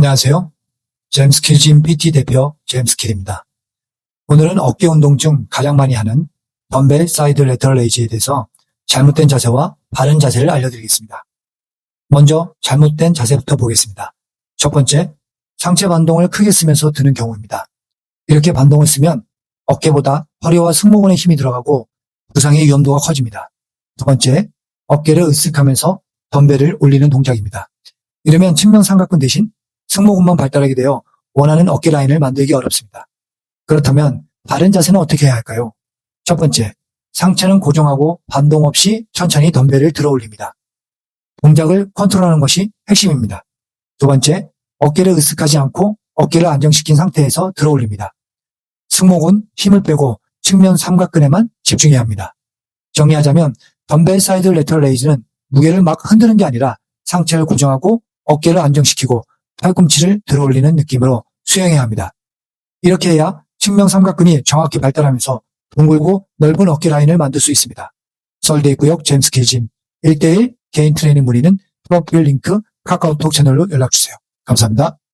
안녕하세요. 잼스 킬짐 PT 대표 잼스 킬입니다. 오늘은 어깨 운동 중 가장 많이 하는 덤벨 사이드 레터럴 레이즈에 대해서 잘못된 자세와 바른 자세를 알려드리겠습니다. 먼저 잘못된 자세부터 보겠습니다. 첫 번째, 상체 반동을 크게 쓰면서 드는 경우입니다. 이렇게 반동을 쓰면 어깨보다 허리와 승모근에 힘이 들어가고 부상의 위험도가 커집니다. 두 번째, 어깨를 으쓱하면서 덤벨을 올리는 동작입니다. 이러면 측면 삼각근 대신 승모근만 발달하게 되어 원하는 어깨 라인을 만들기 어렵습니다. 그렇다면 바른 자세는 어떻게 해야 할까요? 첫 번째, 상체는 고정하고 반동 없이 천천히 덤벨을 들어 올립니다. 동작을 컨트롤하는 것이 핵심입니다. 두 번째, 어깨를 으쓱하지 않고 어깨를 안정시킨 상태에서 들어 올립니다. 승모근 힘을 빼고 측면 삼각근에만 집중해야 합니다. 정리하자면 덤벨 사이드 레터럴 레이즈는 무게를 막 흔드는 게 아니라 상체를 고정하고 어깨를 안정시키고 팔꿈치를 들어 올리는 느낌으로 수행해야 합니다. 이렇게 해야 측면 삼각근이 정확히 발달하면서 둥글고 넓은 어깨 라인을 만들 수 있습니다. 서울대구역 제임스 케이짐 1대1 개인 트레이닝 문의는 프로필 링크 카카오톡 채널로 연락주세요. 감사합니다.